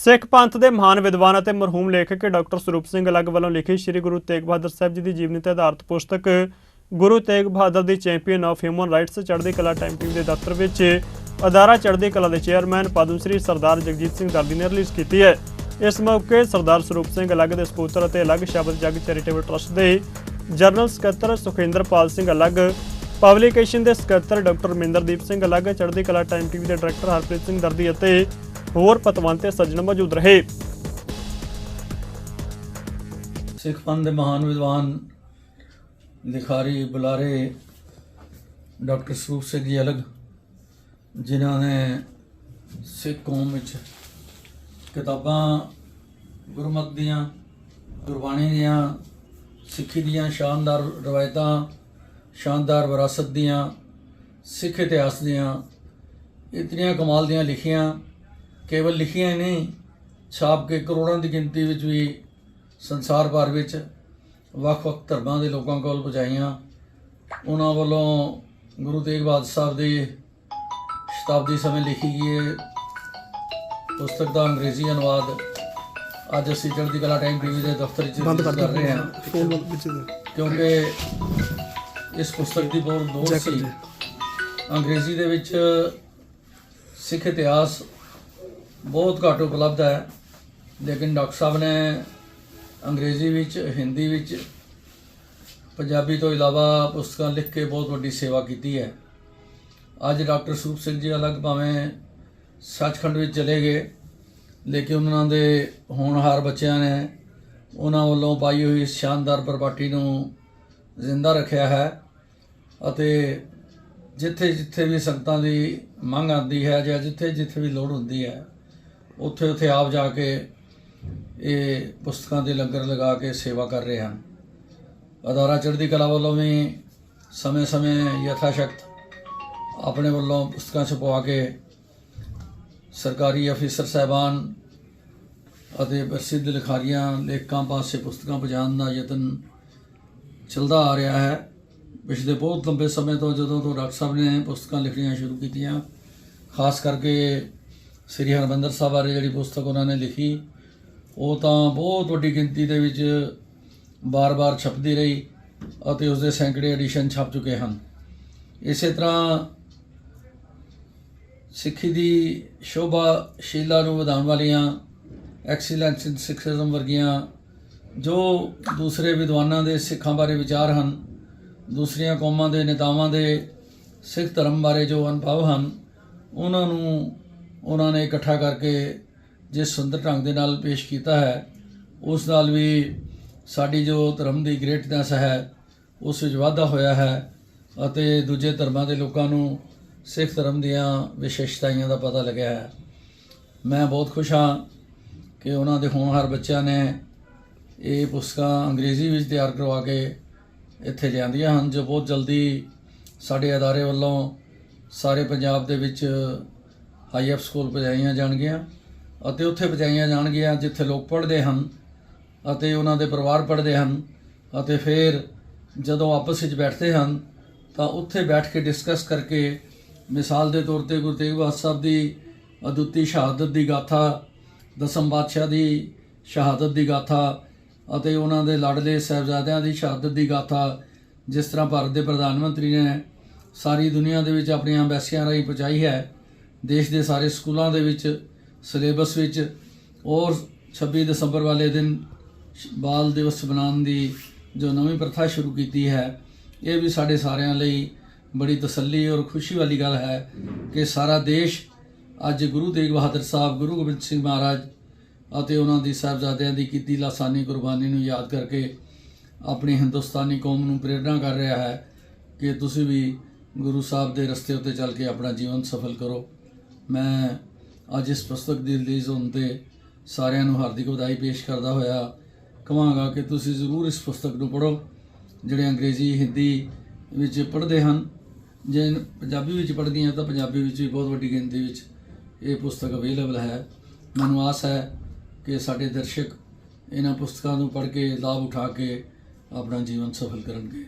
ਸਿੱਖ ਪੰਥ ਦੇ ਮਹਾਨ ਵਿਦਵਾਨ ਅਤੇ ਮਰਹੂਮ ਲੇਖਕ ਡਾਕਟਰ ਸਰੂਪ ਸਿੰਘ ਅਲੱਗ ਵੱਲੋਂ ਲਿਖੀ ਸ੍ਰੀ ਗੁਰੂ ਤੇਗ ਬਹਾਦਰ ਸਾਹਿਬ ਜੀ ਦੀ ਜੀਵਨੀ ਤੇ ਆਧਾਰਿਤ ਪੁਸਤਕ ਗੁਰੂ ਤੇਗ ਬਹਾਦਰ ਦੀ champion of human rights Chardi Kala time team ਦੇ ਦਫ਼ਤਰ ਵਿੱਚ ਅਦਾਰਾ ਚੜ੍ਹਦੀ ਕਲਾ ਦੇ ਚੇਅਰਮੈਨ ਪਦਮ ਸ੍ਰੀ ਸਰਦਾਰ ਜਗਜੀਤ ਸਿੰਘ ਦਰਦੀ ਨੇ ਰਿਲੀਜ਼ ਕੀਤੀ ਹੈ। ਇਸ ਮੌਕੇ ਸਰਦਾਰ ਸਰੂਪ ਸਿੰਘ ਅਲੱਗ ਦੇ ਸਪੂਤਰ ਅਤੇ ਅਲੱਗ ਸ਼ਬਦ ਜਗ ਚੈਰੀਟੇਬਲ ਟਰਸਟ ਦੇ ਜਨਰਲ ਸਕੱਤਰ ਸੁਖਿੰਦਰਪਾਲ ਸਿੰਘ ਅਲੱਗ, ਪਬਲੀਕੇਸ਼ਨ ਦੇ ਸਕੱਤਰ ਡਾਕਟਰ ਮਿੰਦਰਦੀਪ ਸਿੰਘ ਅਲੱਗ, ਚੜ੍ਹਦੀ ਕਲਾ ਟਾਈਮ ਟੀਵੀ ਦੇ ਡਾਇਰੈਕਟਰ ਹਰਪ੍ਰੀਤ ਸਿੰਘ ਦਰਦੀ ਅਤੇ ਹੋਰ ਪਤਵੰਤ ਤੇ ਸੱਜਣ ਮੌਜੂਦ ਰਹੇ। ਸਿੱਖ ਪੰਥ ਦੇ ਮਹਾਨ ਵਿਦਵਾਨ, ਲਿਖਾਰੀ, ਬੁਲਾਰੇ, ਡਾਕਟਰ ਸਰੂਪ ਸਿੰਘ ਜੀ ਅਲਗ, ਜਿਨ੍ਹਾਂ ਨੇ ਸਿੱਖ ਕੌਮ ਵਿੱਚ ਕਿਤਾਬਾਂ, ਗੁਰਮਤ ਦੀਆਂ, ਗੁਰਬਾਣੀ ਦੀਆਂ, ਸਿੱਖੀ ਦੀਆਂ ਸ਼ਾਨਦਾਰ ਰਵਾਇਤਾਂ, ਸ਼ਾਨਦਾਰ ਵਿਰਾਸਤ ਦੀਆਂ, ਸਿੱਖ ਇਤਿਹਾਸ ਦੀਆਂ ਇਤਨੀਆਂ ਕਮਾਲ ਦੀਆਂ ਲਿਖੀਆਂ। ਕੇਵਲ ਲਿਖੀਆਂ ਹੀ ਨਹੀਂ ਛਾਪ ਕੇ ਕਰੋੜਾਂ ਦੀ ਗਿਣਤੀ ਵਿੱਚ ਵੀ ਸੰਸਾਰ ਭਰ ਵਿੱਚ ਵੱਖ-ਵੱਖ ਧਰਮਾਂ ਦੇ ਲੋਕਾਂ ਕੋਲ ਪਹੁੰਚਾਈਆਂ ਉਹਨਾਂ ਵੱਲੋਂ ਗੁਰੂ ਤੇਗ ਬਹਾਦਰ ਸਾਹਿਬ ਦੀ ਸ਼ਤਾਬਦੀ ਸਮੇਂ ਲਿਖੀ ਗਈ ਇਹ ਪੁਸਤਕ ਦਾ ਅੰਗਰੇਜ਼ੀ ਅਨੁਵਾਦ ਅੱਜ ਅਸੀਂ ਚੜ੍ਹਦੀ ਕਲਾ ਟਾਈਮ ਟੀਵੀ ਦੇ ਦਫ਼ਤਰ ਵਿੱਚ ਬੰਦ ਕਰ ਰਹੇ ਹਾਂ ਫੋਨ ਬੰਦ ਵਿੱਚ ਦੇ। ਕਿਉਂਕਿ ਇਸ ਪੁਸਤਕ ਦੀ ਬਹੁਤ ਲੋੜ ਸੀ। ਅੰਗਰੇਜ਼ੀ ਦੇ ਵਿੱਚ ਸਿੱਖ ਇਤਿਹਾਸ ਬਹੁਤ ਘੱਟ ਉਪਲਬਧ ਹੈ। ਲੇਕਿਨ ਡਾਕਟਰ ਸਾਹਿਬ ਨੇ ਅੰਗਰੇਜ਼ੀ ਵਿੱਚ, ਹਿੰਦੀ ਵਿੱਚ, ਪੰਜਾਬੀ ਤੋਂ ਇਲਾਵਾ ਪੁਸਤਕਾਂ ਲਿਖ ਕੇ ਬਹੁਤ ਵੱਡੀ ਸੇਵਾ ਕੀਤੀ ਹੈ। ਅੱਜ ਡਾਕਟਰ ਸੂਪ ਸਿੰਘ ਜੀ ਅਲੱਗ ਭਾਵੇਂ ਸੱਚਖੰਡ ਵਿੱਚ ਚਲੇ ਗਏ, ਲੇਕਿਨ ਉਹਨਾਂ ਦੇ ਹੋਣਹਾਰ ਬੱਚਿਆਂ ਨੇ ਉਹਨਾਂ ਵੱਲੋਂ ਪਾਈ ਹੋਈ ਇਸ ਸ਼ਾਨਦਾਰ ਪ੍ਰਪਾਟੀ ਨੂੰ ਜ਼ਿੰਦਾ ਰੱਖਿਆ ਹੈ ਅਤੇ ਜਿੱਥੇ ਜਿੱਥੇ ਵੀ ਸੰਗਤਾਂ ਦੀ ਮੰਗ ਆਉਂਦੀ ਹੈ ਜਾਂ ਜਿੱਥੇ ਜਿੱਥੇ ਵੀ ਲੋੜ ਹੁੰਦੀ ਹੈ ਉੱਥੇ ਉੱਥੇ ਆਪ ਜਾ ਕੇ ਇਹ ਪੁਸਤਕਾਂ ਦੇ ਲੰਗਰ ਲਗਾ ਕੇ ਸੇਵਾ ਕਰ ਰਹੇ ਹਨ। ਅਦਾਰਾ ਚੜ੍ਹਦੀ ਕਲਾ ਵੱਲੋਂ ਵੀ ਸਮੇਂ-ਸਮੇਂ ਯਥਾਸ਼ਕਤ ਆਪਣੇ ਵੱਲੋਂ ਪੁਸਤਕਾਂ ਛਪਵਾ ਕੇ ਸਰਕਾਰੀ ਅਫੀਸਰ ਸਾਹਿਬਾਨ ਅਤੇ ਪ੍ਰਸਿੱਧ ਲਿਖਾਰੀਆਂ, ਲੇਖਕਾਂ ਪਾਸੇ ਪੁਸਤਕਾਂ ਪਹੁੰਚਾਉਣ ਦਾ ਯਤਨ ਚੱਲਦਾ ਆ ਰਿਹਾ ਹੈ। ਪਿਛਲੇ ਬਹੁਤ ਲੰਬੇ ਸਮੇਂ ਤੋਂ ਜਦੋਂ ਤੋਂ ਡਾਕਟਰ ਸਾਹਿਬ ਨੇ ਪੁਸਤਕਾਂ ਲਿਖਣੀਆਂ ਸ਼ੁਰੂ ਕੀਤੀਆਂ, ਖਾਸ ਕਰਕੇ ਸ੍ਰੀ ਹਰਮੰਦਰ ਸਾਹਿਬ ਬਾਰੇ ਜਿਹੜੀ ਪੁਸਤਕ ਉਹਨਾਂ ਨੇ ਲਿਖੀ, ਉਹ ਤਾਂ ਬਹੁਤ ਵੱਡੀ ਗਿਣਤੀ ਦੇ ਵਿੱਚ ਬਾਰ-ਬਾਰ ਛਪਦੀ ਰਹੀ ਅਤੇ ਉਸ ਦੇ ਸੈਂਕੜੇ ਐਡੀਸ਼ਨ ਛਪ ਚੁੱਕੇ ਹਨ। ਇਸੇ ਤਰ੍ਹਾਂ ਸਿੱਖੀ ਦੀ ਸ਼ੋਭਾ ਸ਼ੀਲਾ ਨੂੰ ਵਧਾਉਣ ਵਾਲੀਆਂ ਐਕਸੀਲੈਂਸ ਇਨ ਸਿੱਖੀਜ਼ਮ ਵਰਗੀਆਂ ਜੋ ਦੂਸਰੇ ਵਿਦਵਾਨਾਂ ਦੇ ਸਿੱਖਾਂ ਬਾਰੇ ਵਿਚਾਰ ਹਨ, ਦੂਸਰੀਆਂ ਕੌਮਾਂ ਦੇ ਨੇਤਾਵਾਂ ਦੇ ਸਿੱਖ ਧਰਮ ਬਾਰੇ ਜੋ ਅਨੁਭਵ ਹਨ, ਉਹਨਾਂ ਨੂੰ ਉਹਨਾਂ ਨੇ ਇਕੱਠਾ ਕਰਕੇ ਜਿਸ ਸੁੰਦਰ ਢੰਗ ਦੇ ਨਾਲ ਪੇਸ਼ ਕੀਤਾ ਹੈ, ਉਸ ਨਾਲ ਵੀ ਸਾਡੀ ਜੋ ਧਰਮ ਦੀ ਗ੍ਰੇਟਨੈਸ ਹੈ, ਉਸ ਵਿੱਚ ਵਾਧਾ ਹੋਇਆ ਹੈ ਅਤੇ ਦੂਜੇ ਧਰਮਾਂ ਦੇ ਲੋਕਾਂ ਨੂੰ ਸਿੱਖ ਧਰਮ ਦੀਆਂ ਵਿਸ਼ੇਸ਼ਤਾਵਾਂ ਦਾ ਪਤਾ ਲੱਗਿਆ ਹੈ। ਮੈਂ ਬਹੁਤ ਖੁਸ਼ ਹਾਂ ਕਿ ਉਹਨਾਂ ਦੇ ਹੋਣਹਾਰ ਬੱਚਿਆਂ ਨੇ ਇਹ ਪੁਸਤਕਾਂ ਅੰਗਰੇਜ਼ੀ ਵਿੱਚ ਤਿਆਰ ਕਰਵਾ ਕੇ ਇੱਥੇ ਲਿਆਂਦੀਆਂ ਹਨ, ਜੋ ਬਹੁਤ ਜਲਦੀ ਸਾਡੇ ਅਦਾਰੇ ਵੱਲੋਂ ਸਾਰੇ ਪੰਜਾਬ ਦੇ ਵਿੱਚ ਹਾਈ ਅਪ ਸਕੂਲ ਪਹੁੰਚਾਈਆਂ ਜਾਣਗੀਆਂ ਅਤੇ ਉੱਥੇ ਪਹੁੰਚਾਈਆਂ ਜਾਣਗੀਆਂ ਜਿੱਥੇ ਲੋਕ ਪੜ੍ਹਦੇ ਹਨ ਅਤੇ ਉਹਨਾਂ ਦੇ ਪਰਿਵਾਰ ਪੜ੍ਹਦੇ ਹਨ ਅਤੇ ਫਿਰ ਜਦੋਂ ਆਪਸ ਵਿੱਚ ਬੈਠਦੇ ਹਨ ਤਾਂ ਉੱਥੇ ਬੈਠ ਕੇ ਡਿਸਕਸ ਕਰਕੇ ਮਿਸਾਲ ਦੇ ਤੌਰ ਤੇ ਗੁਰੂ ਤੇਗ ਬਹਾਦਰ ਸਾਹਿਬ ਦੀ ਅਦੁੱਤੀ ਸ਼ਹਾਦਤ ਦੀ ਗਾਥਾ, ਦਸਮ ਬਾਦਸ਼ਾਹ ਦੀ ਸ਼ਹਾਦਤ ਦੀ ਗਾਥਾ ਅਤੇ ਉਹਨਾਂ ਦੇ ਲਾਡਲੇ ਸਾਹਿਬਜ਼ਾਦਿਆਂ ਦੀ ਸ਼ਹਾਦਤ ਦੀ ਗਾਥਾ, ਜਿਸ ਤਰ੍ਹਾਂ ਭਾਰਤ ਦੇ ਪ੍ਰਧਾਨ ਮੰਤਰੀ ਨੇ ਸਾਰੀ ਦੁਨੀਆ ਦੇ ਵਿੱਚ ਆਪਣੀਆਂ ਐਮਬੈਸੀਆਂ ਰਾਹੀਂ ਪਹੁੰਚਾਈ ਹੈ ਦੇਸ਼ ਦੇ ਸਾਰੇ ਸਕੂਲਾਂ ਦੇ ਵਿੱਚ, ਸਿਲੇਬਸ ਵਿੱਚ, ਔਰ 26 ਦਸੰਬਰ ਵਾਲੇ ਦਿਨ ਬਾਲ ਦਿਵਸ ਮਨਾਉਣ ਦੀ ਜੋ ਨਵੀਂ ਪ੍ਰਥਾ ਸ਼ੁਰੂ ਕੀਤੀ ਹੈ, ਇਹ ਵੀ ਸਾਡੇ ਸਾਰਿਆਂ ਲਈ ਬੜੀ ਤਸੱਲੀ ਔਰ ਖੁਸ਼ੀ ਵਾਲੀ ਗੱਲ ਹੈ ਕਿ ਸਾਰਾ ਦੇਸ਼ ਅੱਜ ਗੁਰੂ ਤੇਗ ਬਹਾਦਰ ਸਾਹਿਬ, ਗੁਰੂ ਗੋਬਿੰਦ ਸਿੰਘ ਮਹਾਰਾਜ ਅਤੇ ਉਹਨਾਂ ਦੀ ਸਾਹਿਬਜ਼ਾਦਿਆਂ ਦੀ ਕੀਤੀ ਲਾਸਾਨੀ ਕੁਰਬਾਨੀ ਨੂੰ ਯਾਦ ਕਰਕੇ ਆਪਣੀ ਹਿੰਦੁਸਤਾਨੀ ਕੌਮ ਨੂੰ ਪ੍ਰੇਰਣਾ ਕਰ ਰਿਹਾ ਹੈ ਕਿ ਤੁਸੀਂ ਵੀ ਗੁਰੂ ਸਾਹਿਬ ਦੇ ਰਸਤੇ ਉੱਤੇ ਚੱਲ ਕੇ ਆਪਣਾ ਜੀਵਨ ਸਫਲ ਕਰੋ। ਮੈਂ ਅੱਜ ਇਸ ਪੁਸਤਕ ਦੀ ਰਿਲੀਜ਼ ਹੋਣ ਤੇ ਸਾਰਿਆਂ ਨੂੰ ਹਾਰਦਿਕ ਵਧਾਈ ਪੇਸ਼ ਕਰਦਾ ਹੋਇਆ ਕਹਾਂਗਾ ਕਿ ਤੁਸੀਂ ਜ਼ਰੂਰ ਇਸ ਪੁਸਤਕ ਨੂੰ ਪੜ੍ਹੋ, ਜਿਹੜੇ ਅੰਗਰੇਜ਼ੀ, ਹਿੰਦੀ ਵਿੱਚ ਪੜ੍ਹਦੇ ਹਨ। ਜੇ ਪੰਜਾਬੀ ਵਿੱਚ ਪੜ੍ਹਦੀਆਂ ਤਾਂ ਪੰਜਾਬੀ ਵਿੱਚ ਵੀ ਬਹੁਤ ਵੱਡੀ ਗਿਣਤੀ ਵਿੱਚ ਇਹ ਪੁਸਤਕ ਅਵੇਲੇਬਲ ਹੈ। ਮੈਨੂੰ ਆਸ ਹੈ ਕਿ ਸਾਡੇ ਦਰਸ਼ਕ ਇਹਨਾਂ ਪੁਸਤਕਾਂ ਨੂੰ ਪੜ੍ਹ ਕੇ ਲਾਭ ਉਠਾ ਕੇ ਆਪਣਾ ਜੀਵਨ ਸਫਲ ਕਰਨਗੇ।